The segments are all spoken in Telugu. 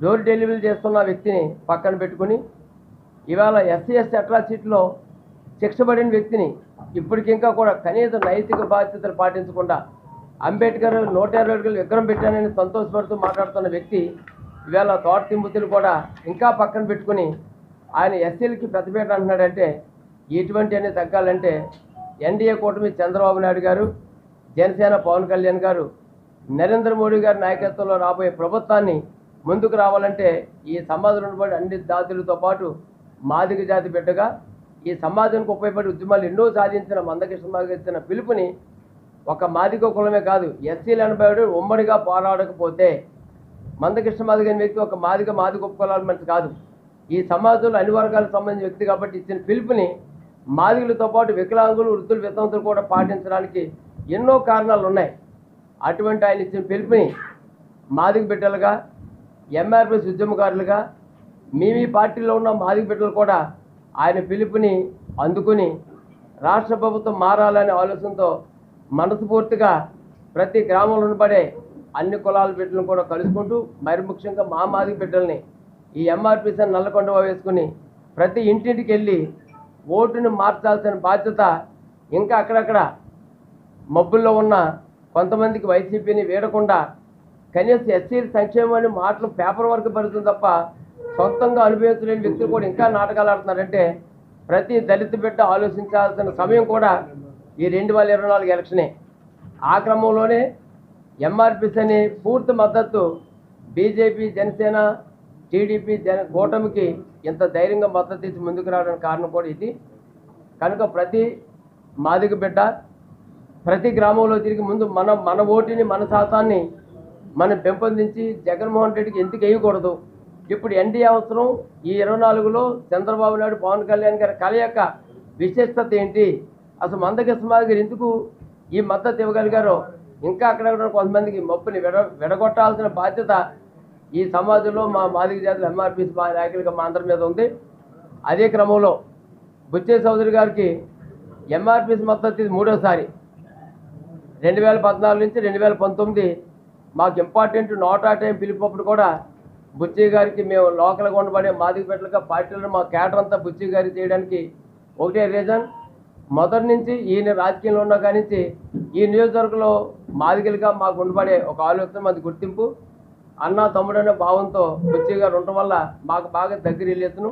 డోర్ డెలివరీ చేస్తున్న వ్యక్తిని పక్కన పెట్టుకుని ఇవాళ ఎస్సీ ఎస్టీ అట్రాసిటీలో శిక్షపడిన వ్యక్తిని ఇప్పటికింకా కూడా కనీస నైతిక బాధ్యతలు పాటించకుండా అంబేద్కర్ నూట ఇరవై అడుగులు విగ్రహం పెట్టానని సంతోషపడుతూ మాట్లాడుతున్న వ్యక్తి ఇవాళ తోట తింబుతులు కూడా ఇంకా పక్కన పెట్టుకుని ఆయన ఎస్సీలకి పెద్దపేట అంటున్నాడంటే ఇటువంటి అన్ని తగ్గాలంటే ఎన్డీఏ కూటమి చంద్రబాబు నాయుడు గారు జనసేన పవన్ కళ్యాణ్ గారు నరేంద్ర మోడీ గారి నాయకత్వంలో రాబోయే ప్రభుత్వాన్ని ముందుకు రావాలంటే ఈ సమాజంలో ఉన్నటువంటి అన్ని జాతులతో పాటు మాదిగ జాతి బిడ్డగా ఈ సమాజానికి ఉపయోగపడే ఉద్యమాలు ఎన్నో సాధించిన మందకృష్ణ ఇచ్చిన పిలుపుని ఒక మాదిగ కులమే కాదు ఎస్సీలు అనబడి ఉమ్మడిగా పోరాడకపోతే మందకృష్ణ మాదిక అనే వ్యక్తి ఒక మాదిక మాదిగ కులాల మనిషి కాదు. ఈ సమాజంలో అన్ని వర్గాలకు సంబంధించిన వ్యక్తి కాబట్టి ఇచ్చిన పిలుపుని మాదిగులతో పాటు వికలాంగులు వృద్ధులు వితంతులు కూడా పాటించడానికి ఎన్నో కారణాలు ఉన్నాయి. అటువంటి ఆయన ఇచ్చిన పిలుపుని మాదిక బిడ్డలుగా ఎంఆర్పిఎస్ ఉద్యమకారులుగా మీ మీ పార్టీలో ఉన్న మాదిక బిడ్డలు కూడా ఆయన పిలుపుని అందుకుని రాష్ట్ర ప్రభుత్వం మారాలనే ఆలోచనతో మనస్ఫూర్తిగా ప్రతి గ్రామంలో పడే అన్ని కులాల బిడ్డలను కూడా కలుసుకుంటూ మరి ముఖ్యంగా మా మాదిక బిడ్డల్ని ఈ ఎంఆర్పిసి నల్లకొండ వేసుకుని ప్రతి ఇంటింటికి వెళ్ళి ఓటుని మార్చాల్సిన బాధ్యత ఇంకా అక్కడక్కడ మబ్బుల్లో ఉన్న కొంతమందికి వైసీపీని వీడకుండా కనీసం ఎస్సీ సంక్షేమాన్ని మాటలు పేపర్ వర్క్ పడుతుంది తప్ప సొంతంగా అనుభవించలేని వ్యక్తులు కూడా ఇంకా నాటకాలు ఆడుతున్నారంటే ప్రతి దళిత బిడ్డ ఆలోచించాల్సిన సమయం కూడా ఈ రెండు వేల ఇరవై నాలుగు ఎలక్షనే. ఆ క్రమంలోనే ఎంఆర్పిస్ అనే పూర్తి మద్దతు బీజేపీ జనసేన టీడీపీ జన కూటమికి ఇంత ధైర్యంగా మద్దతు ఇచ్చి ముందుకు రావడానికి కారణం కూడా ఇది. కనుక ప్రతి మాదిగ బిడ్డ ప్రతి గ్రామంలో తిరిగి ముందు మన మన ఓటుని మన శాతాన్ని మనం పెంపొందించి జగన్మోహన్ రెడ్డికి ఎందుకు వేయకూడదు? ఇప్పుడు ఎన్డీ అవసరం ఈ ఇరవై నాలుగులో చంద్రబాబు నాయుడు పవన్ కళ్యాణ్ గారి కళ యొక్క విశిష్టత ఏంటి? అసలు మందకృష్ణ గారు ఎందుకు ఈ మద్దతు ఇవ్వగలిగారో? ఇంకా అక్కడక్కడ కొంతమందికి మప్పుని విడ విడగొట్టాల్సిన బాధ్యత ఈ సమాజంలో మా మాదిక జాతుల ఎంఆర్పీస్ మా నాయకులుగా మా అందరి మీద ఉంది. అదే క్రమంలో బుచ్చే చౌదరి గారికి ఎంఆర్పీస్ మద్దతు ఇది మూడోసారి. రెండు వేల పద్నాలుగు నుంచి రెండు వేల పంతొమ్మిది మాకు ఇంపార్టెంట్ నోటా టైం పిలిపప్పుడు కూడా బుచ్చి గారికి మేము లోకల్గా ఉండబడే మాదిగ పెట్టలుగా పార్టీలను మా కేటర్ అంతా బుచ్చి గారికి చేయడానికి ఒకటే రీజన్ మొదటి నుంచి ఈయన రాజకీయంలో ఉన్న కాడి ఈ నియోజకవర్గంలో మాదిగలుగా మాకు ఉండబడే ఒక ఆలోచన మాది గుర్తింపు. అన్న తమ్ముడనే భావంతో బుచ్చి గారు ఉండటం వల్ల మాకు బాగా దగ్గర వెళ్ళేతను.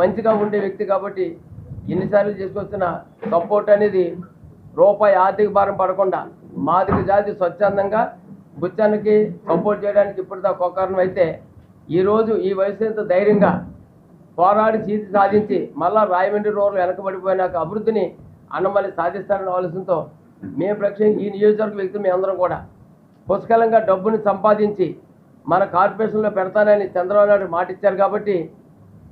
మంచిగా ఉండే వ్యక్తి కాబట్టి ఎన్నిసార్లు చేసుకొచ్చిన సపోర్ట్ అనేది రూపాయి ఆర్థిక భారం పడకుండా మాదిగ జాతి స్వచ్ఛందంగా బుచ్చానికి సపోర్ట్ చేయడానికి ఇప్పటిదాకా ఒక కారణం అయితే ఈరోజు ఈ వయసు ఎంత ధైర్యంగా పోరాడి చీతి సాధించి మళ్ళా రాయమండ్రి రోడ్లు వెనకబడిపోయినాక అభివృద్ధిని అన్నమల్లి సాధిస్తారనే ఆలోచనతో మేము ప్రత్యేకంగా ఈ నియోజకవర్గ వ్యక్తులు మేమందరం కూడా పుష్కలంగా డబ్బుని సంపాదించి మన కార్పొరేషన్లో పెడతానని చంద్రబాబు నాయుడు మాటిచ్చారు కాబట్టి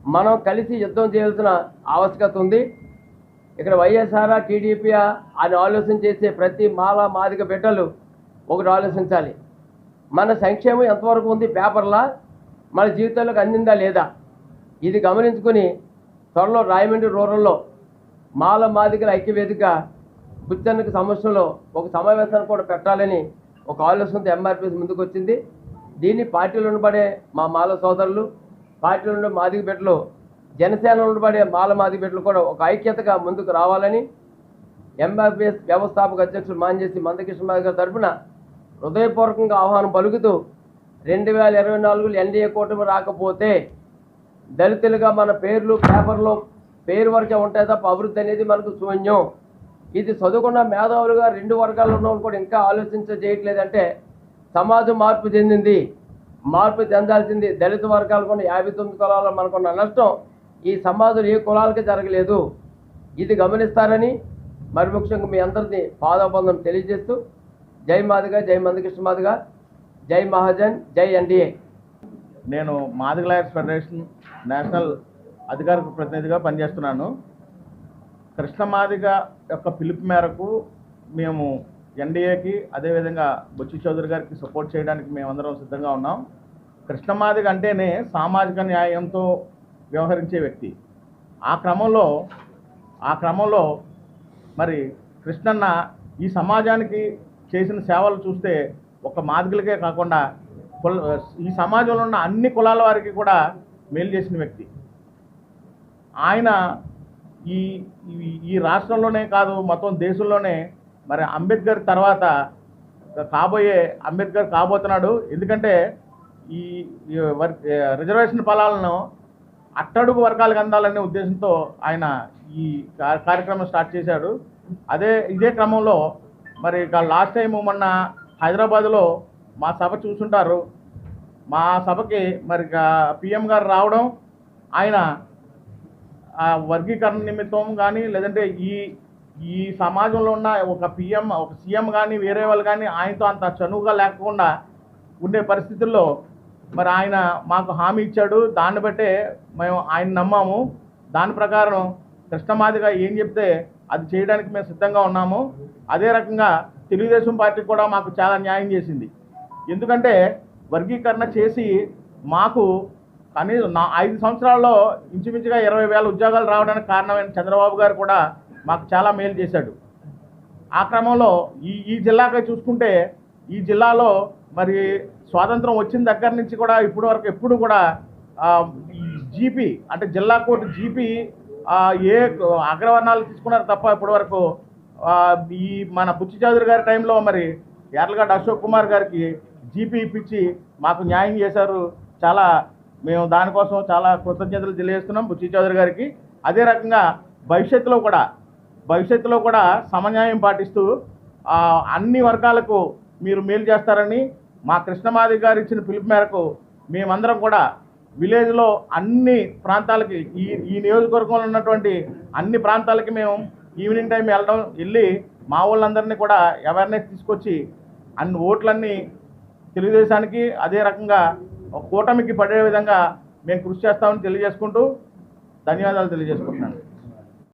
మనం కలిసి యుద్ధం చేయాల్సిన ఆవశ్యకత ఉంది. ఇక్కడ వైఎస్ఆర్ టీడీపీ అని ఆలోచన చేసే ప్రతి మాల మాదిక బిడ్డలు ఒకటి ఆలోచించాలి. మన సంక్షేమం ఎంతవరకు ఉంది? పేపర్లా? మన జీవితంలోకి అందిందా లేదా? ఇది గమనించుకుని త్వరలో రాయమండ్రి రూరల్లో మాల మాదిగల ఐక్యవేదిక బుచ్చన్నకు సమస్యలో ఒక సమావేశాన్ని కూడా పెట్టాలని ఒక ఆలోచనతో ఎంఆర్పీఎస్ ముందుకు వచ్చింది దీన్ని పార్టీలో ఉండబడే మా మాల సోదరులు పార్టీలో ఉండే మాదిక బిడ్డలు జనసేన ఉండబడే మాల మాదిక బిడ్డలు కూడా ఒక ఐక్యతగా ముందుకు రావాలని ఎంఆర్పీఎస్ వ్యవస్థాపక అధ్యక్షుడు మాంజేసి మందకృష్ణ గారి తరఫున హృదయపూర్వకంగా ఆహ్వానం పలుకుతూ రెండు వేల ఇరవై నాలుగులో ఎన్డీఏ కూటమి రాకపోతే దళితులుగా మన పేర్లు పేపర్లో పేరు వరకే ఉంటాయి తప్ప అభివృద్ధి అనేది మనకు శూన్యం. ఇది చదువుకున్న మేధావులుగా రెండు వర్గాల్లో ఉన్నవాళ్ళు కూడా ఇంకా ఆలోచించ చేయట్లేదంటే సమాజం మార్పు చెందింది మార్పు చెందాల్సింది దళిత వర్గాలకు ఉన్న యాభై తొమ్మిది కులాల్లో మనకున్న నష్టం ఈ సమాజం ఏ కులాలకి జరగలేదు. ఇది గమనిస్తారని మరి ముఖ్యంగా మీ అందరిని పాదాబంధం తెలియజేస్తూ జై మాదిగ జై మందకృష్ణ మాదిగ జై మహాజన్ జై ఎన్డీఏ. నేను మాదిగ లాయర్స్ ఫెడరేషన్ నేషనల్ అధికారిక ప్రతినిధిగా పనిచేస్తున్నాను. కృష్ణ మాదిగ యొక్క పిలుపు మేరకు మేము ఎన్డీఏకి అదేవిధంగా బొచ్చి చౌదరి గారికి సపోర్ట్ చేయడానికి మేమందరం సిద్ధంగా ఉన్నాం. కృష్ణ మాదిగ అంటేనే సామాజిక న్యాయంతో వ్యవహరించే వ్యక్తి. ఆ క్రమంలో ఆ క్రమంలో మరి కృష్ణన్న ఈ సమాజానికి చేసిన సేవలు చూస్తే ఒక మాదికలకే కాకుండా కుల ఈ సమాజంలో ఉన్న అన్ని కులాల వారికి కూడా మేలు చేసిన వ్యక్తి. ఆయన ఈ ఈ- రాష్ట్రంలోనే కాదు మొత్తం దేశంలోనే మరి అంబేద్కర్ తర్వాత కాబోయే అంబేద్కర్ కాబోతున్నాడు. ఎందుకంటే ఈ వర్- రిజర్వేషన్ ఫలాలను అట్టడుగు వర్గాలకు అందాలనే ఉద్దేశంతో ఆయన ఈ కార్యక్రమం స్టార్ట్ చేశాడు. అదే ఇదే క్రమంలో మరి ఇక లాస్ట్ టైం మొన్న హైదరాబాద్లో మా సభ చూసుంటారు. మా సభకి మరి పిఎం గారు రావడం ఆయన ఆ వర్గీకరణ నిమిత్తం కానీ లేదంటే ఈ ఈ సమాజంలో ఉన్న ఒక పిఎం ఒక సీఎం కానీ వేరే వాళ్ళు కానీ ఆయనతో అంత చనువుగా లేకుండా ఉండే పరిస్థితుల్లో మరి ఆయన మాకు హామీ ఇచ్చాడు. దాన్ని బట్టే మేము ఆయన నమ్మాము. దాని ప్రకారం కృష్ణమాదిగా ఏం చెప్తే అది చేయడానికి మేము సిద్ధంగా ఉన్నాము. అదే రకంగా తెలుగుదేశం పార్టీ కూడా మాకు చాలా న్యాయం చేసింది. ఎందుకంటే వర్గీకరణ చేసి మాకు కనీసం నా ఐదు సంవత్సరాల్లో ఇంచుమించుగా ఇరవై వేల ఉద్యోగాలు రావడానికి కారణమైన చంద్రబాబు గారు కూడా మాకు చాలా మేలు చేశాడు. ఆ క్రమంలో ఈ ఈ జిల్లాగా చూసుకుంటే ఈ జిల్లాలో మరి స్వాతంత్రం వచ్చిన దగ్గర నుంచి కూడా ఇప్పటి వరకు ఎప్పుడు కూడా జీపీ అంటే జిల్లా కోర్టు జీపీ ఏ అగ్రవర్ణాలు తీసుకున్నారు తప్ప ఇప్పటి వరకు ఈ మన బుచ్చి చౌదరి గారి టైంలో మరి యార్లగడ్డ అశోక్ కుమార్ గారికి జీపీ ఇప్పించి మాకు న్యాయం చేశారు. చాలా మేము దానికోసం చాలా కృతజ్ఞతలు తెలియజేస్తున్నాం బుచ్చి చౌదరి గారికి. అదే రకంగా భవిష్యత్తులో కూడా భవిష్యత్తులో కూడా సమన్యాయం పాటిస్తూ అన్ని వర్గాలకు మీరు మేలు చేస్తారని మా కృష్ణమాది గారు ఇచ్చిన పిలుపు మేరకు మేమందరం కూడా విలేజ్లో అన్ని ప్రాంతాలకి ఈ ఈ నియోజకవర్గంలో ఉన్నటువంటి అన్ని ప్రాంతాలకి మేము ఈవినింగ్ టైం వెళ్ళడం వెళ్ళి మా వాళ్ళందరినీ కూడా అవేర్నెస్ తీసుకొచ్చి అన్ని ఓట్లన్నీ తెలుగుదేశానికి అదే రకంగా కూటమికి పడే విధంగా మేము కృషి చేస్తామని తెలియజేసుకుంటూ ధన్యవాదాలు తెలియజేసుకుంటున్నాను.